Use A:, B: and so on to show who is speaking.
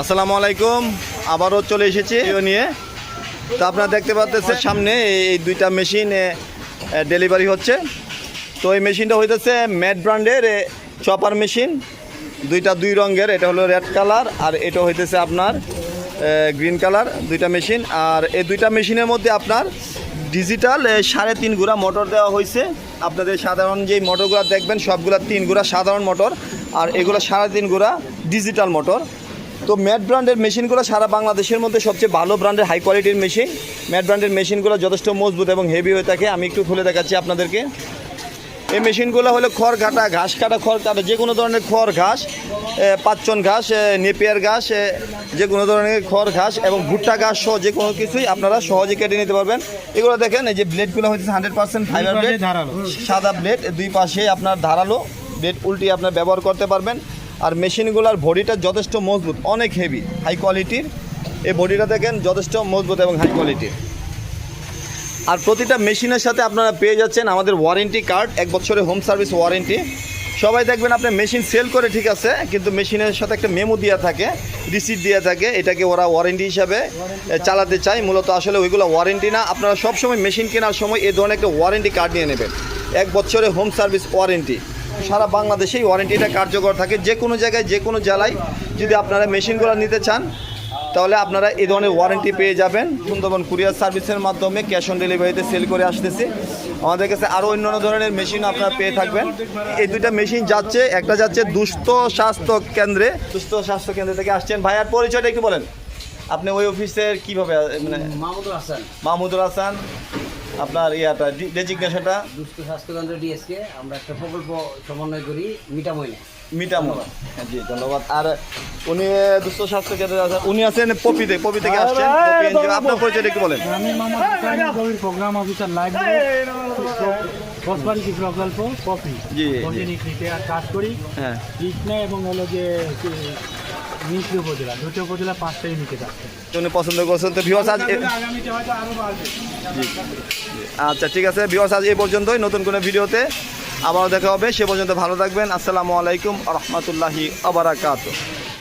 A: আসসালামু আলাইকুম। আবারও চলে এসেছি নিয়ে। তো আপনারা দেখতে পাচ্ছেন সামনে এই দুইটা মেশিন ডেলিভারি হচ্ছে। তো এই মেশিনটা হইতেছে ম্যাট ব্র্যান্ডের চপার মেশিন। দুইটা দুই রঙের, এটা হলো রেড কালার আর এটা হইতেছে আপনার গ্রিন কালার, দুইটা মেশিন। আর এই দুইটা মেশিনের মধ্যে আপনার ডিজিটাল সাড়ে তিন গুড়া মোটর দেওয়া হয়েছে আপনাদের সাধারণ যেই মোটরগুলো দেখবেন, সবগুলা তিন গুড়া সাধারণ মোটর। আর এগুলো সাড়ে তিন গুড়া ডিজিটাল মোটর। তো ম্যাট ব্র্যান্ডের মেশিনগুলো সারা বাংলাদেশের মধ্যে সবচেয়ে ভালো ব্র্যান্ডের হাই কোয়ালিটির মেশিন ম্যাট ব্র্যান্ডের মেশিনগুলো যথেষ্ট মজবুত এবং হেভি হয়ে থাকে। আমি একটু খুলে দেখাচ্ছি আপনাদেরকে। এই মেশিনগুলো হলো খড় কাটা ঘাস কাটা খড় কাটা যে কোনো ধরনের খড় ঘাস পাঁচচন ঘাস নেপিয়ার ঘাস যে কোনো ধরনের খড় ঘাস এবং ভুট্টা ঘাস সহ যে কোনো কিছুই আপনারা সহজে কেটে নিতে পারবেন। এগুলো দেখেন এই যে ব্লেডগুলো হচ্ছে হান্ড্রেড পার্সেন্ট ফাইবার ব্লেড সাদা ব্লেড দুই পাশে আপনার ধারালো। ব্লেড উল্টি আপনার ব্যবহার করতে পারবেন। আর মেশিনগুলোর বডিটা যথেষ্ট মজবুত, অনেক হেভি হাই কোয়ালিটির এই বডিটা দেখেন যথেষ্ট মজবুত এবং হাই কোয়ালিটির আর প্রতিটা মেশিনের সাথে আপনারা পেয়ে যাচ্ছেন আমাদের ওয়ারেন্টি কার্ড এক বছরের হোম সার্ভিস ওয়ারেন্টি সবাই দেখবেন আপনার মেশিন সেল করে ঠিক আছে, কিন্তু মেশিনের সাথে একটা মেমো দেওয়া থাকে রিসিট দেওয়া থাকে, এটাকে ওরা ওয়ারেন্টি হিসাবে চালাতে চায়। মূলত আসলে ওইগুলো ওয়ারেন্টি না, আপনারা সবসময় মেশিন কেনার সময় এই ধরনের একটা ওয়ারেন্টি কার্ড নিয়ে নেবেন। এক বছরের হোম সার্ভিস ওয়ারেন্টি সারা বাংলাদেশেই ওয়ারেন্টিটা কার্যকর থাকে। যে কোনো জায়গায় যে কোনো জেলায় যদি আপনারা মেশিনগুলো নিতে চান তাহলে আপনারা এই ধরনের ওয়ারেন্টি পেয়ে যাবেন। সুন্দরবন কুরিয়ার সার্ভিসের মাধ্যমে ক্যাশ অন ডেলিভারিতে সেল করে আসতেছি। আমাদের কাছে আরও অন্যান্য ধরনের মেশিন আপনারা পেয়ে থাকবেন। এই দুইটা মেশিন যাচ্ছে একটা যাচ্ছে দুস্থ স্বাস্থ্য কেন্দ্রে। সুস্থ স্বাস্থ্য কেন্দ্র থেকে আসছেন। ভাইয়ার পরিচয়টা একটু বলেন। আপনি ওই অফিসের কীভাবে মানে
B: মাহমুদুল হাসান।
A: মাহমুদুল হাসান। আপনার ইয়াটা ডেজিগনেশনটা
B: দুস্থ স্বাস্থ্যকেন্দ্র ডিএসকে আমরা একটা প্রকল্প সমন্বয় করি মিটামইনে
A: মিটামো জি ধন্যবাদ। আর উনি দুস্থ স্বাস্থ্য কেন্দ্রে আছেন উনি আছেন পপি থেকে পপি থেকে আসছেন আপনার পরিচয়টা একটু বলেন।
C: আমি মোহাম্মদ প্রোগ্রাম অফিসার লাইভ কসবাড়ি প্রকল্প কফি
A: জি,
C: কাজ করি।
A: হ্যাঁ।
C: কৃষ্ণা এবং হলো যে মিষ্টি উপজেলা দুটো উপজেলা পাঁচটা ইউনিটে যাচ্ছে।
A: উনি পছন্দ করছেন তো ভিউয়ার্স আজ এ-
C: আগামীতে হয়তো আরও বাড়বে।
A: আচ্ছা ঠিক আছে ভিউয়ার্স আজ এই পর্যন্তই। নতুন কোনো ভিডিওতে আবারও দেখা হবে। সে পর্যন্ত ভালো থাকবেন। আসসালামু আলাইকুম রহমতুল্লাহি আবরাকাত